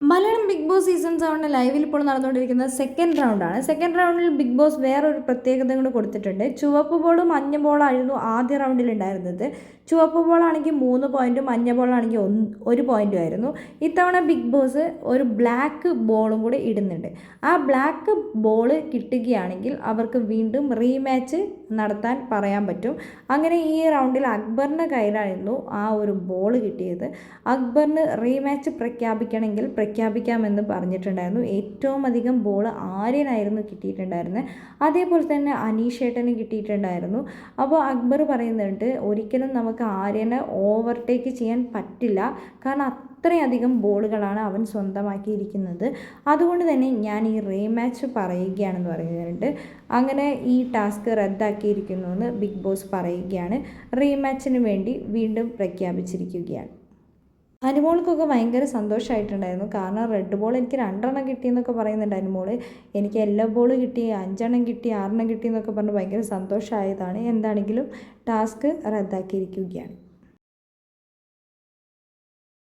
Malayalam big boss season സെവന്റെ ലൈവിൽ ഇപ്പോൾ നടന്നുകൊണ്ടിരിക്കുന്ന സെക്കൻഡ് റൗണ്ടാണ് സെക്കൻഡ് റൗണ്ടിൽ ബിഗ് ബോസ് വേറൊരു പ്രത്യേകത കൂടെ കൊടുത്തിട്ടുണ്ട്. ചുവപ്പ് ബോളും മഞ്ഞ ബോളായിരുന്നു ആദ്യ റൗണ്ടിൽ ഉണ്ടായിരുന്നത്. ചുവപ്പ് ബോളാണെങ്കിൽ മൂന്ന് പോയിന്റും മഞ്ഞ ബോളാണെങ്കിൽ ഒന്ന് ഒരു പോയിന്റും ആയിരുന്നു. ഇത്തവണ ബിഗ് ബോസ് ഒരു ബ്ലാക്ക് ബോളും കൂടി ഇടുന്നുണ്ട്. ആ ബ്ലാക്ക് ബോൾ കിട്ടുകയാണെങ്കിൽ അവർക്ക് വീണ്ടും റീമാച്ച് നടത്താൻ പറയാൻ പറ്റും. അങ്ങനെ ഈ റൗണ്ടിൽ അക്ബറിന്റെ കയ്യിലായിരുന്നു ആ ഒരു ബോൾ കിട്ടിയത്. അക്ബറിന് റീമാച്ച് പ്രഖ്യാപിക്കണമെങ്കിൽ പ്രഖ്യാപിക്കാമെന്ന് പറഞ്ഞിട്ടുണ്ടായിരുന്നു. ഏറ്റവും അധികം ബോൾ ആര്യനായിരുന്നു കിട്ടിയിട്ടുണ്ടായിരുന്നത് അതേപോലെ തന്നെ അനീഷേട്ടന് കിട്ടിയിട്ടുണ്ടായിരുന്നു. അപ്പോൾ അക്ബർ പറയുന്നുണ്ട് ഒരിക്കലും നമുക്ക് ആര്യനെ ഓവർടേക്ക് ചെയ്യാൻ പറ്റില്ല. കാരണം അത്രയധികം ബോളുകളാണ് അവൻ സ്വന്തമാക്കിയിരിക്കുന്നത്. അതുകൊണ്ട് തന്നെ ഞാൻ ഈ റീമാച്ച് പറയുകയാണെന്ന് പറയുന്നുണ്ട്. അങ്ങനെ ഈ ടാസ്ക് റദ്ദാക്കിയിരിക്കുന്നു എന്ന് ബിഗ് ബോസ് പറയുകയാണ്. റീമാച്ചിന് വേണ്ടി വീണ്ടും പ്രഖ്യാപിച്ചിരിക്കുകയാണ്. അനുമോൾക്കൊക്കെ ഭയങ്കര സന്തോഷമായിട്ടുണ്ടായിരുന്നു കാരണം റെഡ് ബോൾ എനിക്ക് രണ്ടെണ്ണം കിട്ടിയെന്നൊക്കെ പറയുന്നുണ്ട് അനുമോൾ എനിക്ക് എല്ലാ ബോൾ കിട്ടി അഞ്ചെണ്ണം കിട്ടി ആറെണ്ണം കിട്ടി എന്നൊക്കെ പറഞ്ഞ് ഭയങ്കര സന്തോഷമായതാണ് എന്താണെങ്കിലും ടാസ്ക് റദ്ദാക്കിയിരിക്കുകയാണ്.